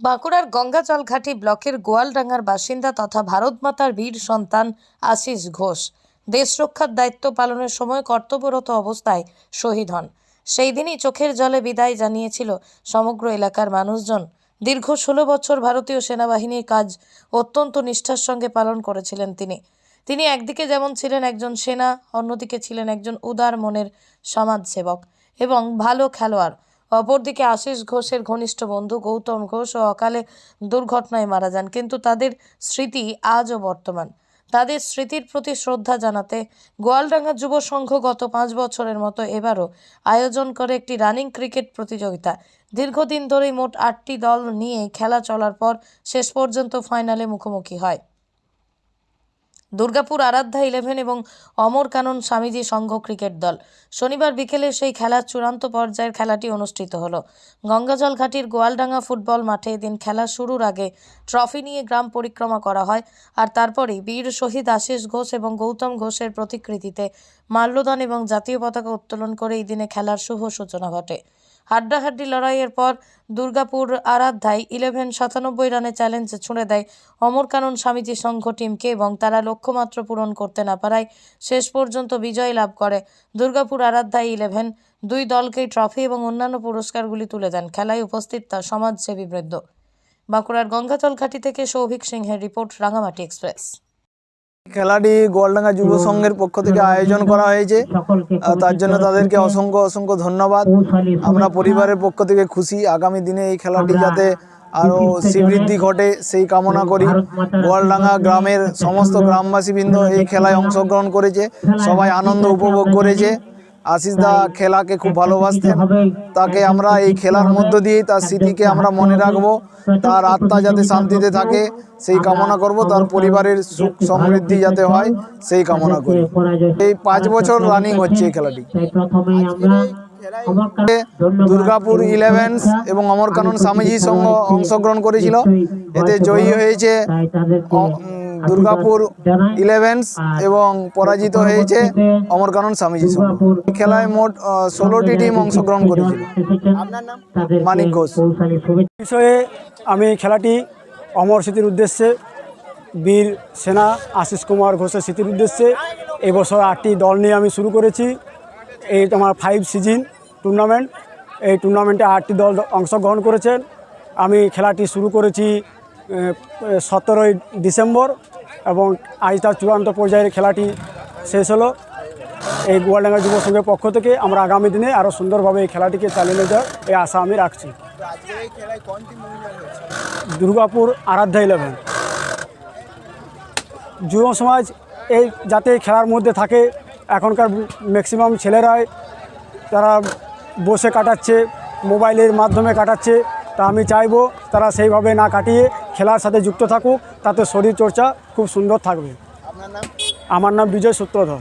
বাঁকুড়ার গঙ্গাজলঘাটি ব্লকের গোয়ালডাঙ্গার বাসিন্দা তথা ভারত মাতার বীর সন্তান আশিস ঘোষ। দেশ রক্ষার দায়িত্ব পালনের সময় কর্তব্যরত অবস্থায় শহীদ হন। সেই দিনই চোখের জলে বিদায় জানিয়েছিল সমগ্র এলাকার মানুষজন। দীর্ঘ ষোলো বছর ভারতীয় সেনাবাহিনীর কাজ অত্যন্ত নিষ্ঠার সঙ্গে পালন করেছিলেন তিনি। তিনি একদিকে যেমন ছিলেন একজন সেনা, অন্যদিকে ছিলেন একজন উদার মনের সমাজসেবক এবং ভালো খেলোয়াড়। অপরদিকে আশিস ঘোষের ঘনিষ্ঠ বন্ধু গৌতম ঘোষ ও অকালে দুর্ঘটনায় মারা যান, কিন্তু তাদের স্মৃতি আজও বর্তমান। তাদের স্মৃতির প্রতি শ্রদ্ধা জানাতে গোয়ালডাঙ্গা যুব সংঘ গত পাঁচ বছরের মতো এবারও আয়োজন করে একটি রানিং ক্রিকেট প্রতিযোগিতা। দীর্ঘদিন ধরেই মোট আটটি দল নিয়ে খেলা চলার পর শেষ পর্যন্ত ফাইনালে মুখোমুখি হয়। দুর্গাপুর, আরাধ্যা ইলেভেন এবং অমর কানন স্বামীজি সংঘ ক্রিকেট দল। শনিবার বিকেলে সেই খেলার চূড়ান্ত পর্যায়ের খেলাটি অনুষ্ঠিত হলো। গঙ্গাজল ঘাটির গোয়ালডাঙ্গা ফুটবল মাঠে এদিন খেলা শুরুর আগে ট্রফি নিয়ে গ্রাম পরিক্রমা করা হয় আর তারপরেই বীর শহীদ আশিস ঘোষ এবং গৌতম ঘোষের প্রতিকৃতিতে মাল্যদান এবং জাতীয় পতাকা উত্তোলন করে এই দিনে খেলার শুভ সূচনা ঘটে। হাড্ডাহাড্ডি লড়াইয়ের পর দুর্গাপুর আরাধ্যায় ইলেভেন সাতানব্বই রানে চ্যালেঞ্জ ছুঁড়ে দেয় অমর কানন স্বামীজি সংঘ টিমকে এবং তারা লক্ষ্যমাত্র পূরণ করতে না পারায় শেষ পর্যন্ত বিজয় লাভ করে। দুর্গাপুর আরাধ্যায় ইলেভেন দুই দলকেই ট্রফি এবং অন্যান্য পুরস্কারগুলি তুলে দেন। খেলায় উপস্থিত তার সমাজসেবী বৃদ্ধ বাঁকুড়ার গঙ্গাচল ঘাটি থেকে সৌভিক সিংহের রিপোর্ট রাঙামাটি এক্সপ্রেস। খেলাটি গোয়ালডাঙ্গা যুব সংঘের পক্ষ থেকে আয়োজন করা হয়েছে। আর তার জন্য তাদেরকে অসংখ্য অসংখ্য ধন্যবাদ। আমরা পরিবারের পক্ষ থেকে খুশি। আগামী দিনে এই খেলাটি যাতে আরও শ্রীবৃদ্ধি ঘটে সেই কামনা করি। গোয়ালডাঙ্গা গ্রামের সমস্ত গ্রামবাসীবৃন্দ এই খেলায় অংশগ্রহণ করেছে। সবাই আনন্দ উপভোগ করেছে। আশিস দা খেলাকে খুব ভালোবাসতেন। তাকে আমরা এই খেলার মধ্য দিয়েই তার স্মৃতিকে আমরা মনে রাখব। তার আত্মা যাতে শান্তিতে থাকে, সেই কামনা করব। তার পরিবারের সুখ সমৃদ্ধি যাতে হয়, সেই কামনা করি। এই পাঁচ বছর রানিং হচ্ছে এই খেলাটি। দুর্গাপুর ইলেভেন্স এবং অমর কানন স্বামীজি সঙ্গ অংশগ্রহণ করেছিল। এতে জয়ী হয়েছে দুর্গাপুর ইলেভেন্স এবং পরাজিত হয়েছে অমর কানন স্বামীজি খেলায় মোট ষোলোটি টিম অংশগ্রহণ করেছিল। মানিক ঘোষ। বিষয়ে আমি খেলাটি অমর স্মৃতির উদ্দেশ্যে বীর সেনা আশিস কুমার ঘোষের স্মৃতির উদ্দেশ্যে এবছর আটটি দল নিয়ে আমি শুরু করেছি। এই তোমার ফাইভ সিজন টুর্নামেন্ট এই টুর্নামেন্টে আটটি দল অংশগ্রহণ করেছেন। আমি খেলাটি শুরু করেছি সতেরোই ডিসেম্বর। এবং আজ তার চূড়ান্ত পর্যায়ের খেলাটি শেষ হলো। এই গোয়ালডাঙ্গা যুব সংঘের পক্ষ থেকে আমরা আগামী দিনে আরও সুন্দরভাবে এই খেলাটিকে চালিয়ে নিয়ে যাওয়ার এই আশা আমি রাখছি। দুর্গাপুর আরাধ্যা ইলেভেন। যুব সমাজ এই যাতে খেলার মধ্যে থাকে, এখনকার ম্যাক্সিমাম ছেলেরাই তারা বসে কাটাচ্ছে, মোবাইলের মাধ্যমে কাটাচ্ছে তা আমি চাইব তারা সেইভাবে না কাটিয়ে খেলার সাথে যুক্ত থাকুক তাতে শরীরচর্চা খুব সুন্দর থাকবে। আমার নাম বিজয় সূত্রধর।